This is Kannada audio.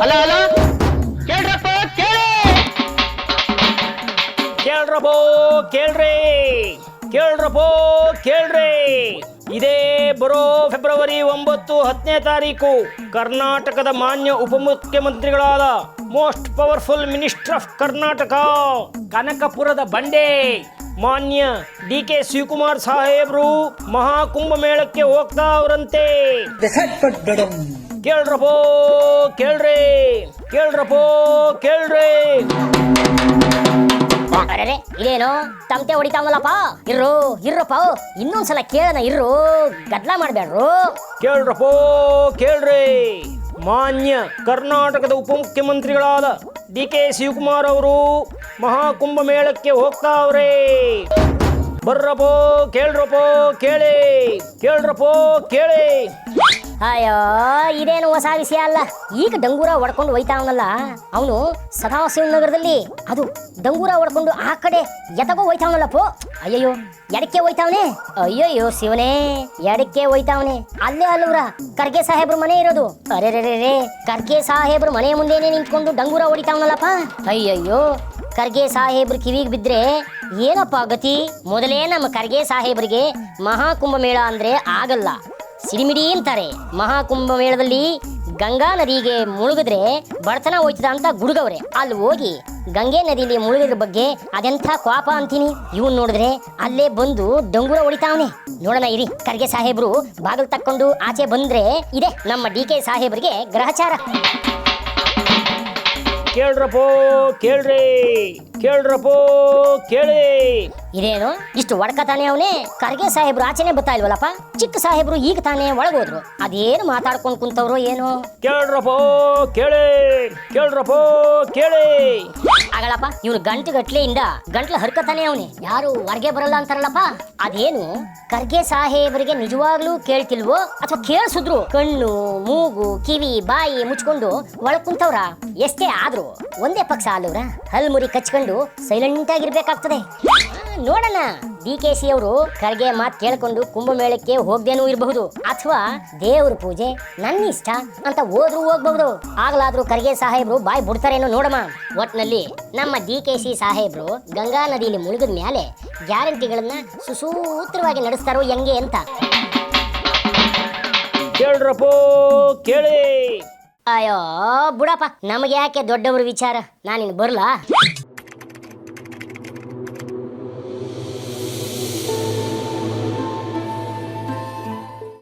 ಅಲ್ಲ ಅಲ್ಲ. ಕೇಳ್ರಪ್ಪ, ಕೇಳಿ. ಕೇಳ್ರಪ್ಪೋ, ಕೇಳ್ರಿ. ಕೇಳ್ರಪ್ಪೋ, ಕೇಳ್ರಿ. ಇದೇ ಬರೋ ಫೆಬ್ರವರಿ ಒಂಬತ್ತು ಹತ್ತನೇ ತಾರೀಕು ಕರ್ನಾಟಕದ ಮಾನ್ಯ ಉಪಮುಖ್ಯಮಂತ್ರಿಗಳಾದ most powerful minister of Karnataka ಕನಕಪುರದ ಬಂಡೆ ಮಾನ್ಯ ಡಿ ಕೆ ಶಿವಕುಮಾರ್ ಸಾಹೇಬ್ರು ಮಹಾಕುಂಭ ಮೇಳಕ್ಕೆ ಹೋಗ್ತಾ ಅವರಂತೆ. ಕೇಳ್ರಪ್ಪೋ ಕೇಳ್ರಿ ಕೇಳ್ರಪ್ಪೋ ಕೇಳ್ರಿ. ಅರೆ ಇದೇನು ತಮಟೆ ಹೊಡಿತಾವಲ್ಲಪ್ಪ? ಇರ್ರು ಇರ್ರಪ್ಪ. ಇನ್ನೊಂದ್ಸಲ ಕೇಳನ ಇರ್ರು ಗದ್ಲ ಮಾಡ್ಬೇಡ್ರು ಕೇಳ್ರಪ್ಪೋ ಕೇಳ್ರಿ. ಮಾನ್ಯ ಕರ್ನಾಟಕದ ಉಪಮುಖ್ಯಮಂತ್ರಿಗಳಾದ ಡಿ ಕೆ ಶಿವಕುಮಾರ್ ಅವರು ಮಹಾಕುಂಭ ಮೇಳಕ್ಕೆ ಹೋಗ್ತಾವ್ರೆ. ಬರ್ರಪೋ, ಕೇಳ್ರಪೋ, ಕೇಳಿ. ಕೇಳ್ರಪೋ, ಕೇಳಿ. ಅಯ್ಯೋ, ಇದೇನು ಹೊಸ ವಿಷಯ ಅಲ್ಲ. ಈಗ ಡಂಗೂರ ಹೊಡ್ಕೊಂಡು ಹೋಯ್ತಾವನಲ್ಲ. ಅವನು ಸದಾಶಿವ ನಗರದಲ್ಲಿ, ಅದು ಡಂಗೂರ ಹೊಡ್ಕೊಂಡು ಆ ಕಡೆ ಎತಗೋ ಹೋಯ್ತಾವನಲ್ಲಪ್ಪೋ ಅಯ್ಯಯ್ಯೋ, ಎಡಕ್ಕೆ ಹೋಯ್ತಾವನೆ? ಅಯ್ಯಯ್ಯೋ ಶಿವನೇ, ಎಡಕ್ಕೆ ಹೋಯ್ತಾವನೆ. ಅಲ್ಲೇ ಅಲ್ಲವ್ರ ಕರ್ಗೆ ಸಾಹೇಬ್ರ ಮನೆ ಇರೋದು. ಅರೆ ರೇ ರೇ ಕರ್ಗೆ ಸಾಹೇಬ್ರ ಮನೆ ಮುಂದೆನೆ ನಿಂತ್ಕೊಂಡು ಡಂಗೂರ ಹೊಡಿತಾವನಲ್ಲಪ್ಪ. ಅಯ್ಯಯ್ಯೋ ಖರ್ಗೆ ಸಾಹೇಬ್ರ ಕಿವಿಗೆ ಬಿದ್ರೆ ಏನಪ್ಪ ಗತಿ? ಮೊದಲೇ ನಮ್ಮ ಖರ್ಗೆ ಸಾಹೇಬ್ರಿಗೆ ಮಹಾಕುಂಭ ಮೇಳ ಅಂದ್ರೆ ಆಗಲ್ಲ. ಸಿಡಿಮಿಡಿ ಅಂತಾರೆ. ಮಹಾಕುಂಭ ಮೇಳದಲ್ಲಿ ಗಂಗಾ ನದಿಗೆ ಮುಳುಗಿದ್ರೆ ಬಡತನ ಹೋಯ್ತದ ಅಂತ ಗುಡುಗವ್ರೆ. ಅಲ್ಲಿ ಹೋಗಿ ಗಂಗೆ ನದಿಲಿ ಮುಳುಗಿದ್ರ ಬಗ್ಗೆ ಅದೆಂಥ ಕ್ವಾಪ ಅಂತೀನಿ? ಇವನ್ ನೋಡಿದ್ರೆ ಅಲ್ಲೇ ಬಂದು ಡಂಗುರ ಹೊಡಿತಾವನೆ. ನೋಡೋಣ ಇರಿ ಖರ್ಗೆ ಸಾಹೇಬ್ರು ಬಾಗಿಲು ತಕ್ಕೊಂಡು ಆಚೆ ಬಂದ್ರೆ ಇದೆ ನಮ್ಮ ಡಿ ಕೆ ಸಾಹೇಬ್ರಿಗೆ ಗ್ರಹಚಾರ. ಕೇಳ್ರಪ್ಪೋ ಕೇಳ್ರಿ. ಕೇಳ್ರಪ್ಪೋ ಕೇಳಿ. ಇದೇನು? ಇಷ್ಟು ಒಡ್ಕತಾನೆ ಅವನೇ? ಕರ್ಗೆ ಸಾಹೇಬ್ರು ಆಚೆನೆ ಬರ್ತಾ ಇಲ್ವಲ್ಲಪ್ಪ? ಚಿಕ್ಕ ಸಾಹೇಬ್ರು ಈಗ ತಾನೇ ಒಳಗೋದ್ರು. ಅದೇನು ಮಾತಾಡ್ಕೊಂಡು ಕುಂತವ್ರು ಏನು? ಕೇಳ್ರಪ್ಪೋ ಕೇಳಿ. ಕೇಳ್ರಪ್ಪೋ ಕೇಳಿ. ಆಗಲ್ಲಪ್ಪ ಇವ್ರು ಗಂಟು ಗಟ್ಲೆಯಿಂದ ಗಂಟ್ಲು ಹರ್ಕತಾನೆ ಅವನೇ. ಯಾರು ಹೊರಗೆ ಬರಲ್ಲ ಅಂತಾರಲ್ಲಪ್ಪ? ಅದೇನು? ಕರ್ಗೆ ಸಾಹೇಬರಿಗೆ ನಿಜವಾಗ್ಲೂ ಕೇಳ್ತಿಲ್ವೋ? ಅಥವಾ ಕೇಳಿಸಿದ್ರು? ಕಣ್ಣು ಮೂಗು ಕಿವಿ ಬಾಯಿ ಮುಚ್ಕೊಂಡು ಒಳಗ್ ಕುಂತವ್ರ? ಎಷ್ಟೇ ಆದ್ರೂ ಒಂದೇ ಪಕ್ಷ ಅಲ್ಲವ್ರ ಹಲ್ಮುರಿ ಕಚ್ಕೊಂಡು ಸೈಲೆಂಟ್ ಆಗಿರ್ಬೇಕಾಗ್ತದೆ. ನೋಡೋಣ. ಡಿ ಕೆ ಸಿ ಅವರು ಖರ್ಗೆ ಮಾತು ಕೇಳ್ಕೊಂಡು ಕುಂಭಮೇಳಕ್ಕೆ ಹೋಗ್ದೇನೂ ಇರಬಹುದು. ಅಥವಾ ದೇವ್ರ ಪೂಜೆ ನನ್ನ ಇಷ್ಟ ಅಂತ ಹೋದ್ರು ಹೋಗ್ಬಹುದು. ಆಗ್ಲಾದ್ರೂ ಖರ್ಗೆ ಸಾಹೇಬ್ರು ಬಾಯ್ ಬಿಡ್ತಾರೇನೋ ನೋಡಮ್ಮ. ಒಟ್ನಲ್ಲಿ ನಮ್ಮ ಡಿ ಕೆ ಸಿ ಸಾಹೇಬ್ರು ಗಂಗಾ ನದಿಯಲ್ಲಿ ಮುಳುಗಿದ ಮೇಲೆ ಗ್ಯಾರಂಟಿಗಳನ್ನ ಸುಸೂತ್ರವಾಗಿ ನಡೆಸ್ತಾರೋ ಹೆಂಗೆ ಅಂತ. ಕೇಳ್ರಪ್ಪೋ ಕೇಳಿ. ಅಯ್ಯೋ ಬುಡಪ್ಪ ನಮಗೆ ಯಾಕೆ ದೊಡ್ಡವ್ರ ವಿಚಾರ? ನಾನಿನ್ ಬರ್ಲಾ?